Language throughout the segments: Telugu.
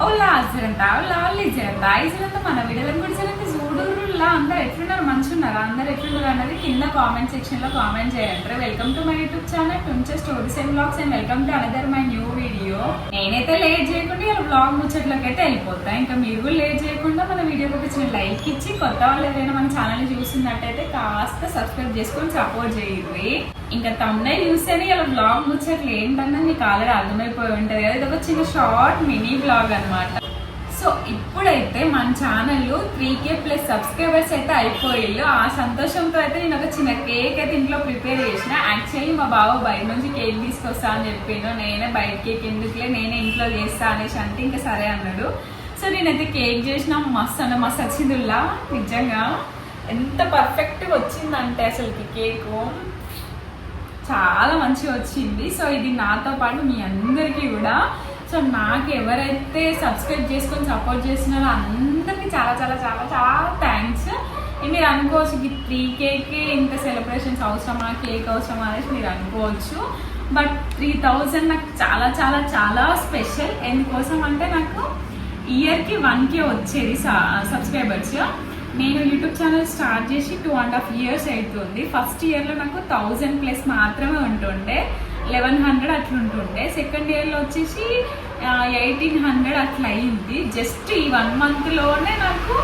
ఓలా అసలంతా ఓలా ఇజరంతా ఇజరంతా మన వీడియోలను కూడా సరే అలా అందరు ఎట్లున్నారు? మంచిగా ఉన్నారా అందరు ఎట్లున్నారు అన్నది కింద కామెంట్ సెక్షన్లో కామెంట్ చేయండి. Welcome to my YouTube channel టుంచే stories and blogs and welcome to another my new video నేనైతే లేట్ చేయకుండా ఇలా బ్లాగ్ ముచ్చట్లోకి అయితే వెళ్ళిపోతా. ఇంకా మీరు కూడా లేట్ చేయకుండా మన వీడియోకి ఒక చిన్న లైక్ ఇచ్చి కొత్త వాళ్ళు ఏదైనా మన ఛానల్ చూస్తున్నట్టయితే కాస్త సబ్స్క్రైబ్ చేసుకొని సపోర్ట్ చేయండి. ఇంకా తమ్ముడే చూస్తేనే ఇలా బ్లాగ్ ముచ్చట్లు ఏంటన్నా మీకు ఆల్రెడీ అర్థమైపోయి ఉంటుంది కదా. ఇది ఒక చిన్న షార్ట్ మినీ బ్లాగ్ అన్నమాట. సో ఇప్పుడైతే మన channel three K plus subscribers అయితే అయిపోయిల్లు ఆ సంతోషంతో అయితే నేను ఒక చిన్న కేక్ అయితే ఇంట్లో ప్రిపేర్ చేసిన. యాక్చువల్లీ మా బావ బయట నుంచి కేక్ తీసుకొస్తా అని చెప్పిండు. నేనే బయట కేక్ ఎందుకులే నేనే ఇంట్లో చేస్తా అనేసి అంటే ఇంకా సరే అన్నాడు. సో నేనైతే కేక్ చేసిన మస్తు అన్న మస్తు వచ్చిందిలా నిజంగా. ఎంత పర్ఫెక్ట్గా వచ్చిందంటే అసలుకి కేకు. చాలా మంచిగా వచ్చింది. సో ఇది నాతో పాటు మీ అందరికీ కూడా. సో నాకు ఎవరైతే సబ్స్క్రైబ్ చేసుకొని సపోర్ట్ చేస్తున్నారో అందరికీ చాలా చాలా చాలా చాలా థ్యాంక్స్ మీరు అనుకోవచ్చు ఈ త్రీ కేకే ఇంత సెలబ్రేషన్స్ అవసరమా కేక్ అవసరమా అనేసి మీరు అనుకోవచ్చు. బట్ త్రీ థౌజండ్ నాకు చాలా చాలా చాలా స్పెషల్ ఎందుకోసం అంటే నాకు ఇయర్కి వన్ కే వచ్చేది సబ్స్క్రైబర్స్ నేను యూట్యూబ్ ఛానల్ స్టార్ట్ చేసి టూ అండ్ హాఫ్ ఇయర్స్ అవుతుంది. ఫస్ట్ ఇయర్లో నాకు థౌజండ్ ప్లస్ మాత్రమే ఉంటుండే. లెవెన్ హండ్రెడ్ అట్లా ఉంటుండే సెకండ్ ఇయర్లో వచ్చేసి ఎయిటీన్ హండ్రెడ్ అట్లా అయింది జస్ట్ ఈ వన్ మంత్లోనే నాకు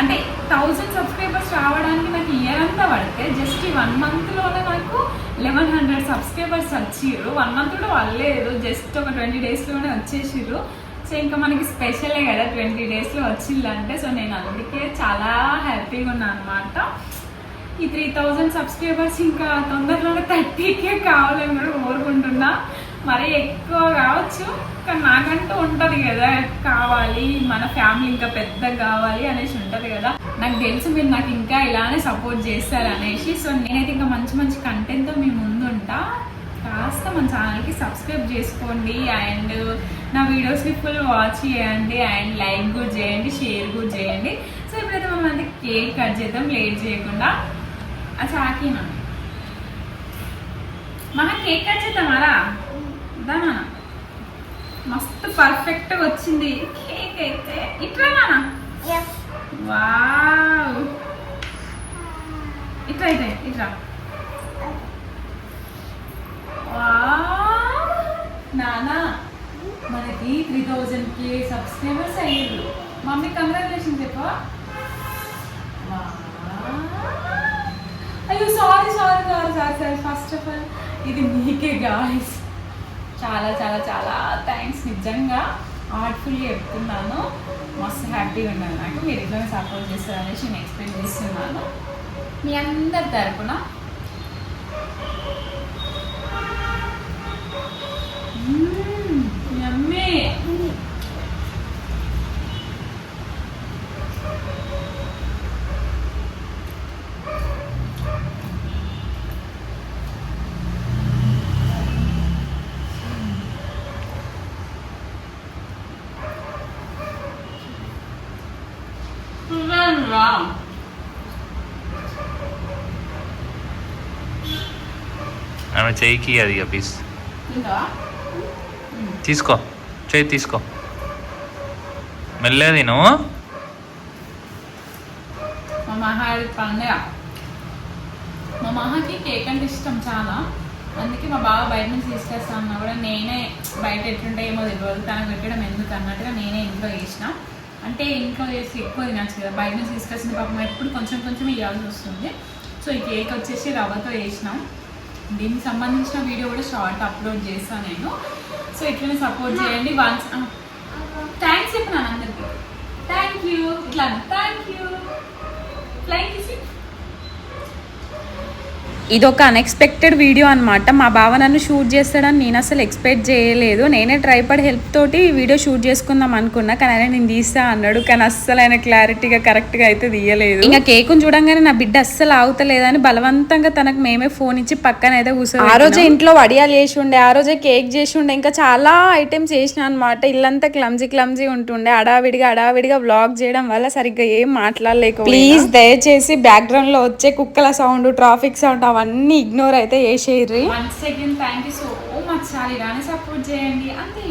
అంటే థౌజండ్ సబ్స్క్రైబర్స్ రావడానికి నాకు ఇయర్ అంతా పడితే జస్ట్ ఈ వన్ మంత్లోనే నాకు లెవెన్ హండ్రెడ్ సబ్స్క్రైబర్స్ వచ్చిర్రు. వన్ మంత్ కూడా వాళ్ళలేదు జస్ట్ ఒక ట్వంటీ డేస్లోనే వచ్చేసిర్రు. సో ఇంకా మనకి స్పెషలే కదా ట్వంటీ డేస్లో వచ్చిందంటే. సో నేను అందుకే చాలా హ్యాపీగా ఉన్నాను అనమాట ఈ త్రీ థౌజండ్ సబ్స్క్రైబర్స్ ఇంకా తొందరలోనే థర్టీకే కావాలని కూడా కోరుకుంటున్నా. మరి ఎక్కువ కావచ్చు కానీ నాకంటూ ఉంటుంది కదా కావాలి మన ఫ్యామిలీ ఇంకా పెద్దగా కావాలి అనేసి ఉంటుంది కదా. నాకు తెలుసు మీరు నాకు ఇంకా ఇలానే సపోర్ట్ చేస్తారు అనేసి. సో నేనైతే ఇంకా మంచి మంచి కంటెంట్తో మీ ముందుంటా కాస్త మన ఛానల్కి సబ్స్క్రైబ్ చేసుకోండి. అండ్ నా వీడియోస్ని ఫుల్ వాచ్ చేయండి. అండ్ లైక్ కూడా చేయండి షేర్ కూడా చేయండి. సో ఇప్పుడైతే మనం అంటే కేక్ కట్ చేద్దాం. లేట్ చేయకుండా. ఆ చాకినా మన కేక్ కట్ చేద్దామారా దానా మస్తు పర్ఫెక్ట్గా వచ్చింది. కేక్ అయితే. ఇట్లా నానా వావ్ ఇట్లా అయితే ఇట్లా. వావ్ నానా మనకి త్రీ థౌజండ్కి సబ్స్క్రైబర్స్ అయ్యారు. మమ్మీ కంగ్రాచులేషన్ చెప్పా అయ్యో sorry sorry sorry sorry sorry first of all ఇది మీకే గాయస్ చాలా చాలా చాలా థ్యాంక్స్ నిజంగా ఆర్ట్ఫుల్లీ చెప్తున్నాను. మస్తు హ్యాపీగా ఉన్నాను నాకు. మీరు ఇట్లా సపోర్ట్ చేస్తారు అనేసి నేను ఎక్స్ప్లెయిన్ చేస్తున్నాను. మీ అందరి తరపున ఆమె చెయ్యికి అది ఇక పీస్ తీసుకో. చేయి తీసుకో. మెల్లగా తిను. మా మహాడి పండుగ. మా మహాకి కేక్ అంటే ఇష్టం చాలా. అందుకే మా బావ బయట నుంచి తీసుకొస్తా అన్నా కూడా నేనే బయట ఎట్లుంటాయేమో తెలియదు తనకు పెట్టడం ఎందుకు అన్నట్టుగా నేనే ఇంట్లో చేసిన. అంటే ఇంట్లో చేసి ఎక్కువ తినచ్చు కదా. బయట నుంచి తీసుకొచ్చిన పాపం ఎప్పుడు కొంచెం కొంచెం ఇవ్వాల్సి వస్తుంది. సో ఈ కేక్ వచ్చేసి రవ్వతో చేసినాం. దీనికి సంబంధించిన వీడియో కూడా షార్ట్ అప్లోడ్ చేస్తాను నేను. సో ఇట్లనే సపోర్ట్ చేయండి. వన్స్ థ్యాంక్స్ చెప్పినాను అందరికి. థ్యాంక్ యూ ఇట్లా థ్యాంక్ యూ ఫ్లైంగ్ కిసి ఇది ఒక అన్ఎక్స్పెక్టెడ్ వీడియో అనమాట మా బావ నన్ను షూట్ చేస్తాడని నేను అసలు ఎక్స్పెక్ట్ చేయలేదు. నేనే ట్రైపాడ్ హెల్ప్ తోటి ఈ వీడియో షూట్ చేసుకుందాం అనుకున్నా. కానీ ఆయన నేను తీస్తా అన్నాడు. కానీ అస్సలు ఆయన క్లారిటీగా కరెక్ట్గా అయితే తీయలేదు. ఇంకా కేకును చూడంగానే నా బిడ్డ అస్సలు ఆగుతలేదని బలవంతంగా తనకు మేమే ఫోన్ ఇచ్చి పక్కన అయితే కూర్చో ఆ రోజే ఇంట్లో వడియాలు చేసి ఉండే ఆ రోజే కేక్ చేసి ఉండే ఇంకా చాలా ఐటమ్స్ చేసిన అనమాట ఇల్లంతా క్లమ్జీ క్లమ్జీ ఉంటుండే. అడావిడిగా అడావిడిగా వ్లాగ్ చేయడం వల్ల సరిగ్గా ఏం మాట్లాడలేక ప్లీజ్ దయచేసి బ్యాక్గ్రౌండ్లో వచ్చే కుక్కల సౌండ్ ట్రాఫిక్ సౌండ్ అవన్నీ ఇగ్నోర్ అయితే చేసేయర్రి once second thank you so much sir ఇలానే సపోర్ట్ చేయండి. అంతే